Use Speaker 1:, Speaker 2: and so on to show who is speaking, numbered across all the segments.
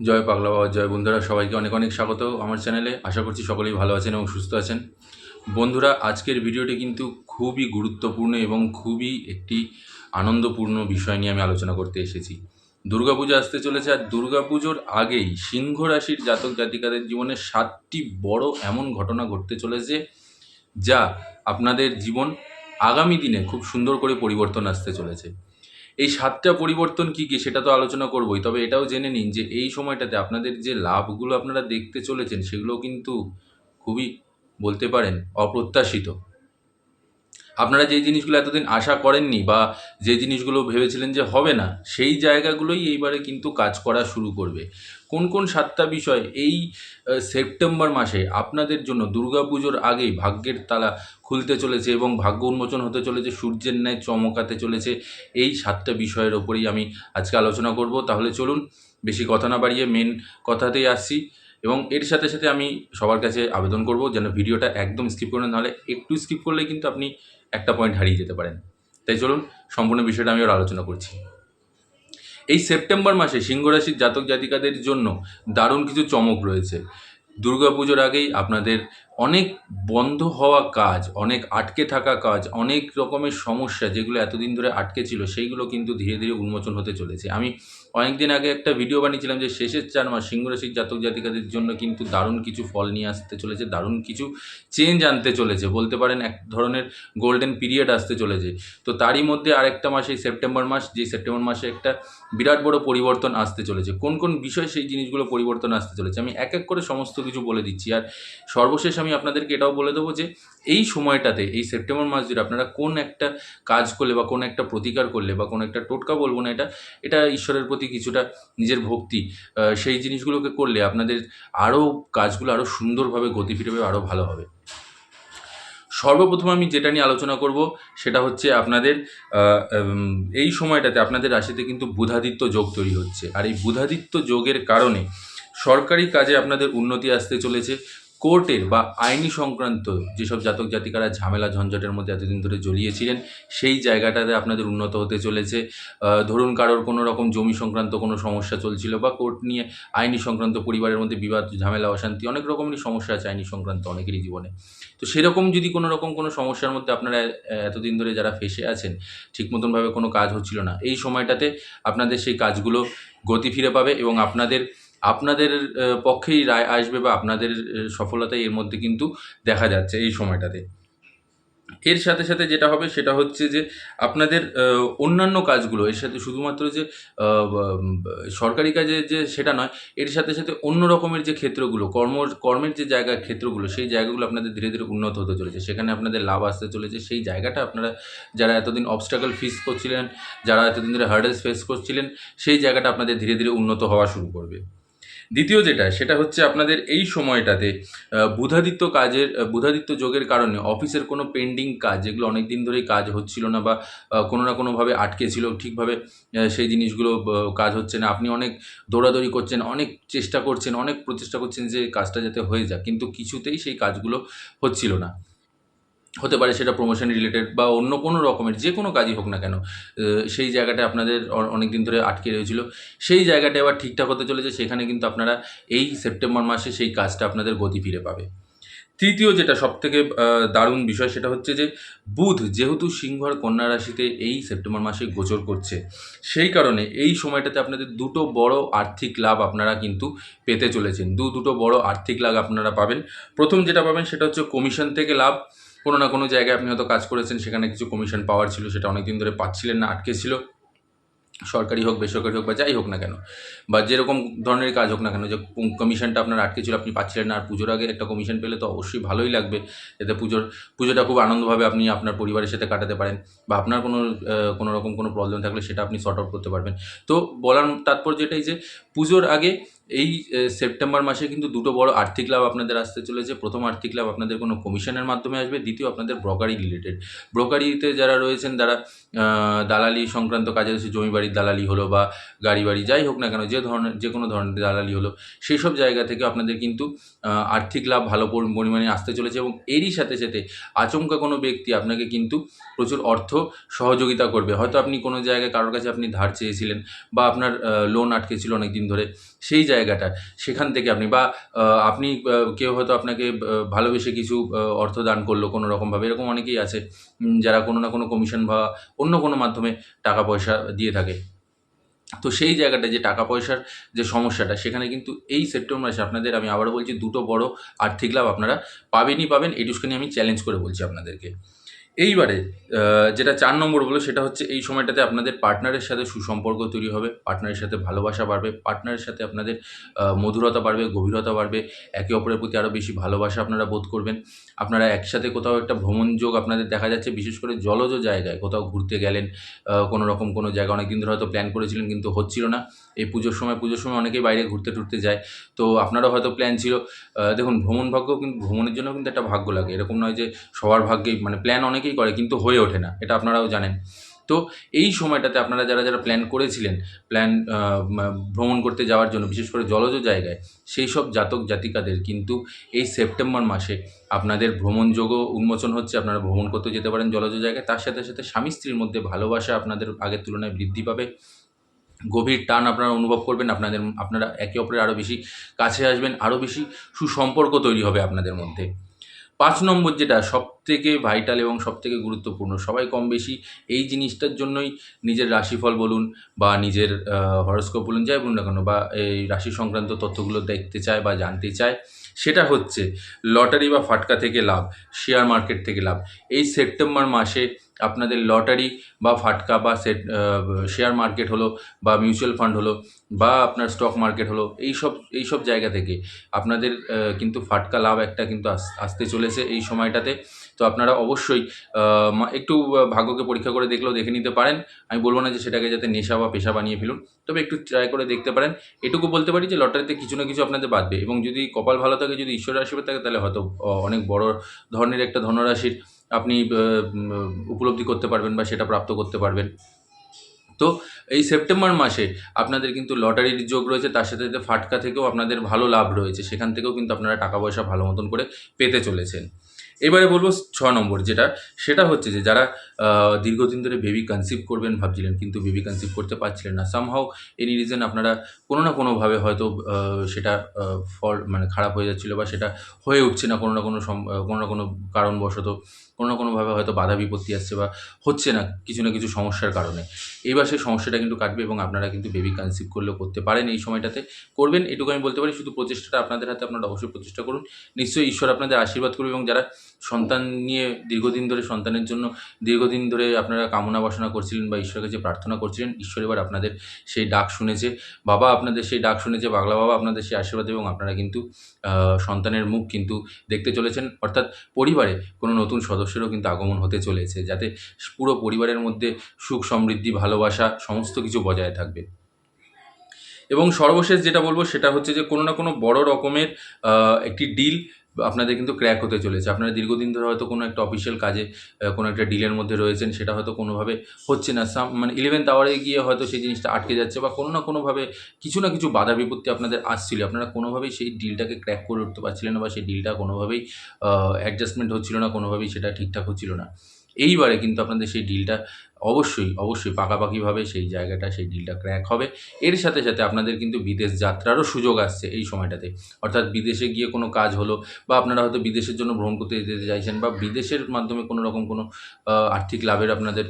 Speaker 1: জয় পাগলা বাবা, জয় বন্ধুরা, সবাইকে অনেক অনেক স্বাগত আমার চ্যানেলে। আশা করছি সকলেই ভালো আছেন এবং সুস্থ আছেন। বন্ধুরা, আজকের ভিডিওটি কিন্তু খুবই গুরুত্বপূর্ণ এবং খুবই একটি আনন্দপূর্ণ বিষয় নিয়ে আমি আলোচনা করতে এসেছি। দুর্গাপূজা আসতে চলেছে আর দুর্গাপুজোর আগেই সিংহ রাশির জাতক জাতিকাদের জীবনে সাতটি বড় এমন ঘটনা ঘটতে চলেছে যা আপনাদের জীবন আগামী দিনে খুব সুন্দর করে পরিবর্তন আসতে চলেছে। এই সাতটা পরিবর্তন কী কী সেটা তো আলোচনা করবই। তবে এটাও জেনে নিন যে এই সময়টাতে আপনাদের যে লাভগুলো আপনারা দেখতে চলেছেন সেগুলো কিন্তু খুবই বলতে পারেন অপ্রত্যাশিত। আপনারা যে জিনিসগুলো এতদিন আশা করেননি বা যে জিনিসগুলো ভেবেছিলেন যে হবে না, সেই জায়গাগুলোই এইবারে কিন্তু কাজ করা শুরু করবে। কোন কোন সাতটা বিষয় এই সেপ্টেম্বর মাসে আপনাদের জন্য দুর্গাপুজোর আগেই ভাগ্যের তালা খুলতে চলেছে এবং ভাগ্য উন্মোচন হতে চলেছে, সূর্যের ন্যায় চমকাতে চলেছে, এই সাতটা বিষয়ের ওপরেই আমি আজকে আলোচনা করব। তাহলে চলুন, বেশি কথা না বাড়িয়ে মেন কথাতেই আসছি এবং এর সাথে সাথে আমি সবার কাছে আবেদন করব যেন ভিডিওটা একদম স্কিপ করেন নাহলে একটু স্কিপ করলে কিন্তু আপনি একটা পয়েন্ট হারিয়ে যেতে পারেন। তাই চলুন, সম্পূর্ণ বিষয়টা আমি আর আলোচনা করছি। এই সেপ্টেম্বর মাসে সিংহ রাশির জাতক জাতিকাদের জন্য দারুণ কিছু চমক রয়েছে। দুর্গাপুজোর আগেই আপনাদের অনেক বন্ধ হওয়া কাজ, অনেক আটকে থাকা কাজ, অনেক রকমের সমস্যা যেগুলো এতদিন ধরে আটকে ছিল, সেইগুলো কিন্তু ধীরে ধীরে উন্মোচন হতে চলেছে। আমি অনেকদিন আগে একটা ভিডিও বানিয়েছিলাম যে শেষের চার মাস সিংহ রাশির জাতক জাতিকাদের জন্য কিন্তু দারুণ কিছু ফল নিয়ে আসতে চলেছে, দারুণ কিছু চেঞ্জ আনতে চলেছে, বলতে পারেন এক ধরনের গোল্ডেন পিরিয়ড আসতে চলেছে। তো তারই মধ্যে আরেকটা মাস, এই সেপ্টেম্বর মাস, যে সেপ্টেম্বর মাসে একটা বিরাট বড় পরিবর্তন আসতে চলেছে। কোন কোন বিষয় সেই জিনিসগুলো পরিবর্তন আসতে চলেছে? আমি এক এক করে সমস্ত কিছু বলে দিচ্ছি। আর সর্বশেষ আমি আপনাদেরকে এটাও বলে দেবো যে এই সময়টাতে, এই সেপ্টেম্বর মাস জুড়ে আপনারা কোন একটা কাজ করলে বা কোন একটা প্রতিকার করলে বা কোন একটা টোটকা বলব না এটা এটা ঈশ্বরের প্রতি কিছুটা নিজের ভক্তি সেই জিনিসগুলোকে করলে আপনাদের আরও কাজগুলো আরও সুন্দরভাবে, গতি ফিরবে, আরও ভালো হবে। সর্বপ্রথম আমি যেটা নিয়ে আলোচনা করব সেটা হচ্ছে আপনাদের এই সময়টাতে আপনাদের রাশিতে কিন্তু বুধাদিত্য যোগ তৈরি হচ্ছে। আর এই বুধাদিত্য যোগের কারণে সরকারি কাজে আপনাদের উন্নতি আসতে চলেছে। কোর্টের বা আইনি সংক্রান্ত যেসব জাতক জাতিকারা ঝামেলা ঝঞ্ঝটের মধ্যে এতদিন ধরে জড়িয়েছিলেন, সেই জায়গাটাতে আপনাদের উন্নত হতে চলেছে। ধরুন কারোর কোনো রকম জমি সংক্রান্ত কোনো সমস্যা চলছিল বা কোর্ট নিয়ে আইনি সংক্রান্ত পরিবারের মধ্যে বিবাদ, ঝামেলা, অশান্তি অনেক রকমেরই সমস্যা আছে আইনি সংক্রান্ত অনেকেরই জীবনে। তো সেরকম যদি কোনো রকম কোনো সমস্যার মধ্যে আপনারা এতদিন ধরে যারা ফেসে আছেন, ঠিক মতনভাবে কোনো কাজ হচ্ছিল না, এই সময়টাতে আপনাদের সেই কাজগুলো গতি ফিরে পাবে এবং আপনাদের আপনাদের পক্ষেই রায় আসবে বা আপনাদের আহ, সফলতা এর মধ্যে কিন্তু দেখা যাচ্ছে এই সময়টাতে। এর সাথে সাথে যেটা হবে সেটা হচ্ছে যে আপনাদের অন্যান্য কাজগুলো এর সাথে শুধুমাত্র যে সরকারি কাজে যে সেটা নয় এর সাথে সাথে অন্য রকমের যে ক্ষেত্রগুলো কর্ম কর্মের যে জায়গা ক্ষেত্রগুলো সেই জায়গাগুলো আপনাদের ধীরে ধীরে উন্নত হতে চলেছে। সেখানে আপনাদের লাভ আসতে চলেছে। সেই জায়গাটা আপনারা যারা এতদিন অবস্টাকল ফেস করছিলেন যারা এতদিন ধরে হার্ডেলস ফেস করছিলেন সেই জায়গাটা আপনাদের ধীরে ধীরে উন্নত হওয়া শুরু করবে। দ্বিতীয় যেটা, সেটা হচ্ছে আপনাদের এই সময়টাতে বুধাদিত্য কাজের বুধাদিত্য যোগের কারণে অফিসের কোনো পেন্ডিং কাজ, যেগুলো অনেক দিন ধরেই কাজ হচ্ছিল না বা কোনো না কোনোভাবে আটকে ছিল ঠিকভাবে সেই জিনিসগুলো কাজ হচ্ছে না। আপনি অনেক দৌড়াদৌড়ি করছেন, অনেক চেষ্টা করছেন, অনেক প্রচেষ্টা করছেন যে কাজটা যাতে হয়ে যাক, কিন্তু কিছুতেই সেই কাজগুলো হচ্ছিল না। হতে পারে সেটা প্রমোশন রিলেটেড বা অন্য কোনো রকমের, যে কোনো কাজই হোক না কেন সেই জায়গাটা আপনাদের অনেক দিন ধরে আটকে রয়েছিল। সেই জায়গাটা এবার ঠিকঠাক হতে চলেছে, সেখানে কিন্তু আপনারা এই সেপ্টেম্বর মাসে সেই কাজটা আপনাদের গতি ফিরে পাবে। তৃতীয় যেটা সবথেকে দারুণ বিষয় সেটা হচ্ছে যে, বুধ যেহেতু সিংহর কন্যা রাশিতে এই সেপ্টেম্বর মাসে গোচর করছে, সেই কারণে এই সময়টাতে আপনাদের দুটো বড় আর্থিক লাভ আপনারা কিন্তু পেতে চলেছেন। দু, দুটো বড় আর্থিক লাভ আপনারা পাবেন। প্রথম যেটা পাবেন সেটা হচ্ছে কমিশন থেকে লাভ। কোনো না কোনো জায়গায় আপনি হয়তো কাজ করেছেন, সেখানে কিছু কমিশন পাওয়ার ছিল, সেটা অনেকদিন ধরে পাচ্ছিলেন না, আটকে ছিল। সরকারি হোক, বেসরকারি হোক বা যাই হোক না কেন, বা যেরকম ধরনের কাজ হোক না কেন, যে কমিশনটা আপনার আটকে ছিল, আপনি পাচ্ছিলেন না, আর পুজোর আগে একটা কমিশন পেলে তো অবশ্যই ভালোই লাগবে, যাতে পুজোর, পুজোটা খুব আনন্দভাবে আপনি আপনার পরিবারের সাথে কাটাতে পারেন, বা আপনার কোনো কোনো রকম কোনো প্রবলেম থাকলে সেটা আপনি সর্ট আউট করতে পারবেন। তো বলার তাৎপর্য এটাই যে, পুজোর আগে এই সেপ্টেম্বর মাসে কিন্তু দুটো বড় আর্থিক লাভ আপনাদের আসতে চলেছে। প্রথম আর্থিক লাভ আপনাদের কোনো কমিশনের মাধ্যমে আসবে, দ্বিতীয় আপনাদের ব্রোকারি রিলেটেড ব্রোকারিতে যারা রয়েছেন, তারা দালালি সংক্রান্ত কাজে রয়েছে, জমি বাড়ির দালালি হলো বা গাড়ি বাড়ি, যাই হোক না কেন, যে ধরনের যে কোনো ধরনের দালালি হলো সেই সব জায়গা থেকে আপনাদের কিন্তু আর্থিক লাভ ভালো পরিমাণে আসতে চলেছে এবং এরই সাথে সাথে আচমকা কোনো ব্যক্তি আপনাকে কিন্তু প্রচুর অর্থ সহযোগিতা করবে। হয়তো আপনি কোনো জায়গায় কারোর কাছে আপনি ধার চেয়েছিলেন বা আপনার লোন আটকে ছিল অনেক দিন ধরে, সেই জায়গায় জায়গাটা, সেখান থেকে আপনি বা আপনি কেউ হয়তো আপনাকে ভালোবেসে কিছু অর্থ দান করল কোনো রকমভাবে, এরকম অনেকেই আছে যারা কোনো না কোনো কমিশন বা অন্য কোনো মাধ্যমে টাকা পয়সা দিয়ে থাকে। তো সেই জায়গাটা যে টাকা পয়সার যে সমস্যাটা, সেখানে কিন্তু এই সেপ্টেম্বর মাসে আপনাদের, আমি আবারও বলছি, দুটো বড় আর্থিক লাভ আপনারা পাবেনই পাবেন এটুকুখানি আমি চ্যালেঞ্জ করে বলছি আপনাদেরকে। এইবারে যেটা চার নম্বর বলো সেটা হচ্ছে এই সময়টাতে আপনাদের পার্টনারের সাথে সুসম্পর্ক তৈরি হবে পার্টনারের সাথে ভালোবাসা বাড়বে পার্টনারের সাথে আপনাদের মধুরতা বাড়বে, গভীরতা বাড়বে, একে অপরের প্রতি আরও বেশি ভালোবাসা আপনারা বোধ করবেন। আপনারা একসাথে কোথাও একটা ভ্রমণ যোগ আপনাদের দেখা যাচ্ছে, বিশেষ করে জলজ জায়গায়। কোথাও ঘুরতে গেলেন কোনো রকম কোনো জায়গা অনেক দিন ধরে হয়তো প্ল্যান করেছিলেন, কিন্তু হচ্ছিল না। এই পুজোর সময় পুজোর সময় অনেকেই বাইরে ঘুরতে টুরতে যায়। তো আপনারও হয়তো প্ল্যান ছিল দেখুন, ভ্রমণ ভাগ্য কিন্তু, ভ্রমণের জন্য কিন্তু একটা ভাগ্য লাগে। এরকম নয় যে সবার ভাগ্যেই মানে প্ল্যান অনেকেই করে, কিন্তু হয়ে ওঠে না। এটা আপনারাও জানেন। তো এই সময়টাতে আপনারা যারা যারা প্ল্যান করেছিলেন প্ল্যান ভ্রমণ করতে যাওয়ার জন্য, বিশেষ করে জলজ জায়গায়, সেই সব জাতক জাতিকাদের কিন্তু এই সেপ্টেম্বর মাসে আপনাদের ভ্রমণযোগ্য উন্মোচন হচ্ছে। আপনারা ভ্রমণ করতে যেতে পারেন জলজ জায়গায়। তার সাথে সাথে স্বামী স্ত্রীর মধ্যে ভালোবাসা আপনাদের আগের তুলনায় বৃদ্ধি পাবে। গভীর টান আপনারা অনুভব করবেন। আপনাদের, আপনারা একে অপরের আরও বেশি কাছে আসবেন। আরও বেশি সুসম্পর্ক তৈরি হবে আপনাদের মধ্যে। পাঁচ নম্বর যেটা সব থেকে ভাইটাল এবং সব থেকে গুরুত্বপূর্ণ, সবাই কম বেশি এই জিনিসটার জন্যই নিজের রাশিফল বলুন বা নিজের হরস্কোপ বলুন, যাই বলুন না কেন বা এই রাশি সংক্রান্ত তথ্যগুলো দেখতে চায় বা জানতে চায়, সেটা হচ্ছে লটারি বা ফাটকা থেকে লাভ শেয়ার মার্কেট থেকে লাভ। এই সেপ্টেম্বর মাসে আপনাদের লটারি বা ফাটকা বা সেট শেয়ার মার্কেট হলো বা মিউচুয়াল ফান্ড হলো বা আপনার স্টক মার্কেট হলো এই সব এই সব জায়গা থেকে আপনাদের কিন্তু ফাটকা লাভ একটা কিন্তু আসতে চলেছে এই সময়টাতে। তো আপনারা অবশ্যই একটু ভাগ্যকে পরীক্ষা করে দেখলেও দেখে নিতে পারেন। আমি বলব না যে সেটাকে যাতে নেশা বা পেশা বানিয়ে ফেলুন, তবে একটু ট্রাই করে দেখতে পারেন। এটুকু বলতে পারি যে লটারিতে কিছু না কিছু আপনাদের বাঁধবে এবং যদি কপাল ভালো থাকে, যদি ঈশ্বরের আশীর্বাদ থাকে, তাহলে হয়তো অনেক বড় ধরনের একটা ধনরাশির আপনি উপলব্ধি করতে পারবেন বা সেটা প্রাপ্ত করতে পারবেন। তো এই সেপ্টেম্বর মাসে আপনাদের কিন্তু লটারির যোগ রয়েছে, তার সাথে সাথে ফাটকা থেকেও আপনাদের ভালো লাভ রয়েছে। সেখান থেকেও কিন্তু আপনারা টাকা পয়সা ভালো মতন করে পেতে চলেছেন। এবারে বলব ছ নম্বর যেটা, সেটা হচ্ছে যে যারা দীর্ঘদিন ধরে বেবি কনসিভ করবেন ভাবছিলেন কিন্তু বেবি কনসিভ করতে পারছিলেন না। সামহাও এনি রিজন আপনারা কোনো না কোনোভাবে হয়তো সেটা ফল মানে খারাপ হয়ে যাচ্ছিল বা সেটা হয়ে উঠছে না কোনো না কোনো কোনো না কোনো কারণবশত, কোনো না কোনোভাবে হয়তো বাধা বিপত্তি আসছে বা হচ্ছে না কিছু না কিছু সমস্যার কারণে। এইবার সেই সমস্যাটা কিন্তু কাটবে এবং আপনারা কিন্তু বেবি কনসিভ করলেও করতে পারেন এই সময়টাতে। করবেন, এটুকু আমি বলতে পারি, শুধু প্রচেষ্টাটা আপনাদের হাতে আপনারা অবশ্যই প্রচেষ্টা করুন। নিশ্চয়ই ঈশ্বর আপনাদের আশীর্বাদ করবে এবং যারা সন্তান নিয়ে দীর্ঘদিন ধরে সন্তানের জন্য, দীর্ঘদিন ধরে আপনারা কামনা বাসনা করছিলেন বা ঈশ্বরের কাছে প্রার্থনা করছিলেন, ঈশ্বর এবার আপনাদের সেই ডাক শুনেছে। বাবা আপনাদের সেই ডাক শুনেছে, বাংলা বাবা আপনাদের সেই আশীর্বাদ এবং আপনারা কিন্তু সন্তানের মুখ কিন্তু দেখতে চলেছেন। অর্থাৎ পরিবারে কোনো নতুন সদস্যেরও কিন্তু আগমন হতে চলেছে, যাতে পুরো পরিবারের মধ্যে সুখ, সমৃদ্ধি, ভালোবাসা সমস্ত কিছু বজায় থাকবে। এবং সর্বশেষ যেটা বলব সেটা হচ্ছে যে কোনো না কোনো বড় রকমের একটি ডিল আপনাদের কিন্তু ক্র্যাক হতে চলেছে। আপনারা দীর্ঘদিন ধরে হয়তো কোনো একটা অফিসিয়াল কাজে কোনো একটা ডিলের মধ্যে রয়েছেন, সেটা হয়তো কোনোভাবে হচ্ছে না। সাম মানে ইলেভেন্থ আওয়ারে গিয়ে হয়তো সেই জিনিসটা আটকে যাচ্ছে বা কোনো না কোনোভাবে কিছু না কিছু বাধা বিপত্তি আপনাদের আসছিল। আপনারা কোনোভাবেই সেই ডিলটাকে ক্র্যাক করে উঠতে পারছিলেন না বা সেই ডিলটা কোনোভাবেই অ্যাডজাস্টমেন্ট হচ্ছিল না, কোনোভাবেই সেটা ঠিকঠাক হচ্ছিল না। এইবারে কিন্তু আপনাদের সেই ডিলটা অবশ্যই অবশ্যই পাকাপাকিভাবে সেই জায়গাটা, সেই ডিলটা ক্র্যাক হবে। এর সাথে সাথে আপনাদের কিন্তু বিদেশ যাত্রারও সুযোগ আসছে এই সময়টাতে। অর্থাৎ বিদেশে গিয়ে কোনো কাজ হলো বা আপনারা হয়তো বিদেশের জন্য ভ্রমণ করতে যেতে চাইছেন বা বিদেশের মাধ্যমে কোনো রকম কোনো আর্থিক লাভের আপনাদের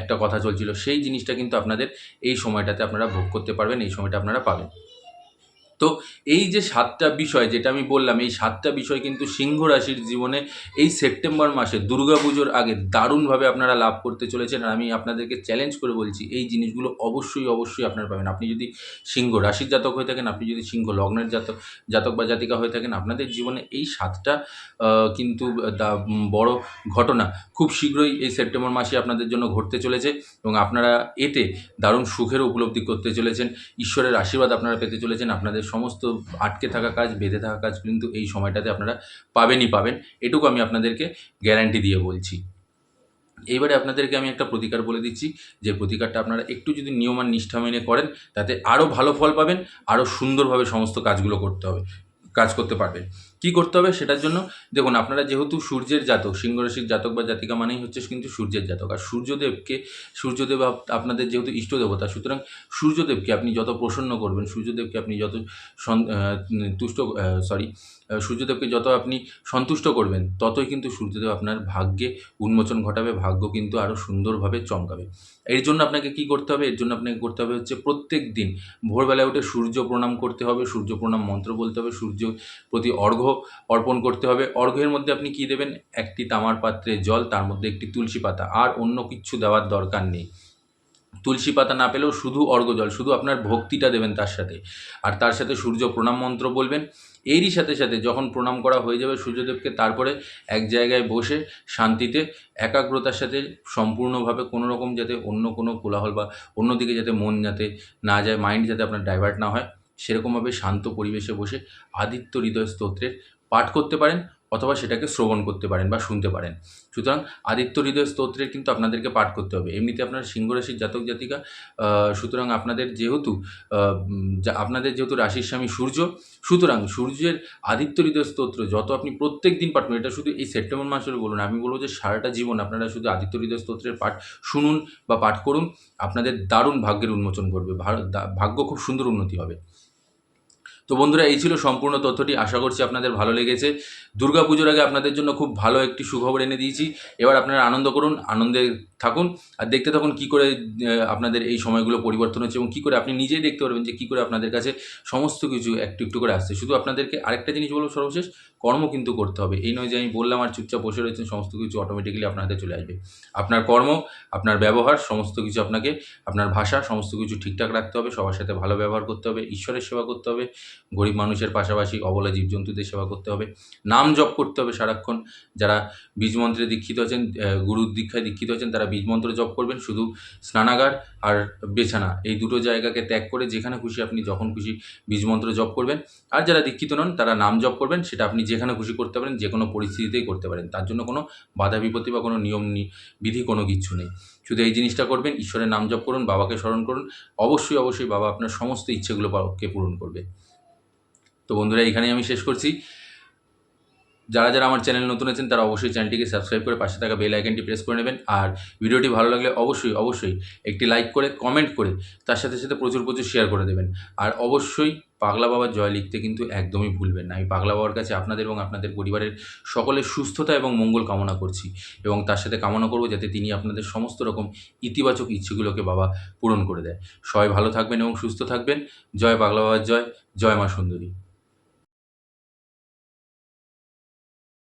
Speaker 1: একটা কথা চলছিল, সেই জিনিসটা কিন্তু আপনাদের এই সময়টাতে আপনারা ভোগ করতে পারবেন, এই সময়টা আপনারা পাবেন। তো এই যে সাতটা বিষয়, যেটা আমি বললাম, এই সাতটা বিষয় কিন্তু সিংহ রাশির জীবনে এই সেপ্টেম্বর মাসে দুর্গাপুজোর আগে দারুণভাবে আপনারা লাভ করতে চলেছেন। আর আমি আপনাদেরকে চ্যালেঞ্জ করে বলছি, এই জিনিসগুলো অবশ্যই অবশ্যই আপনারা পাবেন। আপনি যদি সিংহ রাশির জাতক হয়ে থাকেন, আপনি যদি সিংহ লগ্নের জাতক জাতক বা জাতিকা হয়ে থাকেন, আপনাদের জীবনে এই সাতটা কিন্তু বড় ঘটনা খুব শীঘ্রই এই সেপ্টেম্বর মাসে আপনাদের জন্য ঘটতে চলেছে এবং আপনারা এতে দারুণ সুখের উপলব্ধি করতে চলেছেন। ঈশ্বরের আশীর্বাদ আপনারা পেতে চলেছেন। আপনাদের সমস্ত আটকে থাকা কাজ, বেঁধে থাকা কাজ কিন্তু এই সময়টাতে আপনারা পাবেনই পাবেন। এটুকু আমি আপনাদেরকে গ্যারান্টি দিয়ে বলছি। এইবারে আপনাদেরকে আমি একটা প্রতিকার বলে দিচ্ছি, যে প্রতিকারটা আপনারা একটু যদি নিয়ম আর নিষ্ঠা মেনে করেন, তাতে আরও ভালো ফল পাবেন আরও সুন্দরভাবে সমস্ত কাজগুলো করতে হবে, কাজ করতে পারবেন। কি করতে হবে সেটার জন্য, দেখুন আপনারা যেহেতু সূর্যের জাতক, সিংহ রাশির জাতক বা জাতিকা মানেই হচ্ছে কিন্তু সূর্যের জাতক। আর সূর্যদেবকে, সূর্যদেব আপ- আপনাদের যেহেতু ইষ্ট দেবতা, সুতরাং সূর্যদেবকে আপনি যত প্রসন্ন করবেন, সূর্যদেবকে আপনি যত তুষ্ট সরি সূর্যদেবকে যত আপনি সন্তুষ্ট করবেন, ততই কিন্তু সূর্যদেব আপনার ভাগ্যে উন্মোচন ঘটাবে, ভাগ্য কিন্তু আরও সুন্দরভাবে চমকাবে। এর জন্য আপনাকে কি করতে হবে? এর জন্য আপনাকে করতে হবে হচ্ছে প্রত্যেক দিন ভোরবেলায় উঠে সূর্য প্রণাম করতে হবে, সূর্য প্রণাম মন্ত্র বলতে হবে, সূর্য প্রতি অর্ঘ্য অর্পণ করতে হবে। অর্ঘ্যের মধ্যে আপনি কি দেবেন? একটি তামার পাত্রে জল, তার মধ্যে একটি তুলসী পাতা। আর অন্য কিছু দেওয়ার দরকার নেই। তুলসী পাতা না পেলেও শুধু অর্ঘ্য জল, শুধু আপনার ভক্তিটা দেবেন তার সাথে। আর তার সাথে সূর্য প্রণাম মন্ত্র বলবেন। এরই সাথে সাথে যখন প্রণাম করা হয়ে যাবে সূর্যদেবকে, তারপরে এক জায়গায় বসে শান্তিতে, একাগ্রতার সাথে, সম্পূর্ণভাবে কোনো রকম যাতে অন্য কোনো কোলাহল বা অন্যদিকে যাতে মন যাতে না যায় মাইন্ড যাতে আপনার ডাইভার্ট না হয়। সেরকমভাবে শান্ত পরিবেশে বসে আদিত্য হৃদয় স্তোত্রের পাঠ করতে পারেন অথবা সেটাকে শ্রবণ করতে পারেন বা শুনতে পারেন। সুতরাং আদিত্য হৃদয় স্তোত্রের কিন্তু আপনাদেরকে পাঠ করতে হবে। এমনিতে আপনার সিংহ রাশির জাতক জাতিকা সুতরাং আপনাদের যেহেতু আপনাদের যেহেতু রাশির স্বামী সূর্য, সুতরাং সূর্যের আদিত্য হৃদয় স্তোত্র যত আপনি প্রত্যেক দিন পাঠ করুন, এটা শুধু এই সেপ্টেম্বর মাসের বলুন, আমি বলব যে সারাটা জীবন আপনারা শুধু আদিত্য হৃদয় স্তোত্রের পাঠ শুনুন বা পাঠ করুন, আপনাদের দারুণ ভাগ্যের উন্মোচন করবে ভাগ্য খুব সুন্দর উন্নতি হবে। তো বন্ধুরা এই ছিল সম্পূর্ণ তথ্যটি। আশা করছি আপনাদের ভালো লেগেছে। দুর্গাপুজোর আগে আপনাদের জন্য খুব ভালো একটি সুখবর এনে দিয়েছি। এবার আপনারা আনন্দ করুন, আনন্দে থাকুন আর দেখতে থাকুন কী করে আপনাদের এই সময়গুলো পরিবর্তন হচ্ছে এবং কী করে আপনি নিজেই দেখতে পারবেন যে কী করে আপনাদের কাছে সমস্ত কিছু একটু একটু করে আসছে। শুধু আপনাদেরকে আরেকটা জিনিস বলব সর্বশেষ, কর্ম কিন্তু করতে হবে। এই নয় যে আমি বললাম আর চুপচাপ বসে রয়েছেন সমস্ত কিছু অটোমেটিক্যালি আপনাদের চলে আসবে। আপনার কর্ম, আপনার ব্যবহার, সমস্ত কিছু আপনাকে, আপনার ভাষা, সমস্ত কিছু ঠিকঠাক রাখতে হবে, সবার সাথে ভালো ব্যবহার করতে হবে, ঈশ্বরের সেবা করতে হবে, গরিব মানুষের পাশাপাশি অবলা জীবজন্তুদের সেবা করতে হবে। নাম জপ করতে হবে সারাক্ষণ। যারা বীজমন্ত্রে দীক্ষিত আছেন গুরুর দীক্ষায় দীক্ষিত আছেন, তারা বীজমন্ত্র জপ করবেন। শুধু স্নানাগার আর বেছানা, এই দুটো জায়গাকে ত্যাগ করে যেখানে খুশি আপনি যখন খুশি বীজমন্ত্র জপ করবেন। আর যারা দীক্ষিত নন, তারা নাম জপ করবেন, সেটা আপনি যেখানে খুশি করতে পারেন, যে কোনো পরিস্থিতিতেই করতে পারেন। তার জন্য কোনো বাধা বিপত্তি বা কোনো নিয়ম বিধি কোনো কিচ্ছু নেই। শুধু এই জিনিসটা করবেন, ঈশ্বরের নাম জপ করুন, বাবাকে স্মরণ করুন। অবশ্যই অবশ্যই বাবা আপনার সমস্ত ইচ্ছেগুলো কে পূরণ করবে। তো বন্ধুরা, এখানেই আমি শেষ করছি। যারা যারা আমার চ্যানেল নতুন আছেন, তারা অবশ্যই চ্যানেলটিকে সাবস্ক্রাইব করে পাশে থাকা বেল আইকনটি প্রেস করে নেবেন। আর ভিডিওটি ভালো লাগলে অবশ্যই অবশ্যই একটি লাইক করে কমেন্ট করে তার সাথে সাথে প্রচুর প্রচুর শেয়ার করে দেবেন। আর অবশ্যই পাগলা বাবার জয় লিখতে কিন্তু একদমই ভুলবেন না। আমি পাগলা বাবার কাছে আপনাদের এবং আপনাদের পরিবারের সকলের সুস্থতা এবং মঙ্গল কামনা করছি এবং তার সাথে কামনা করব যাতে তিনি আপনাদের সমস্ত রকম ইতিবাচক ইচ্ছেগুলোকে বাবা পূরণ করে দেয়। সবাই ভালো থাকবেন এবং সুস্থ থাকবেন। জয় পাগলা বাবার জয়। জয় মা সুন্দরী।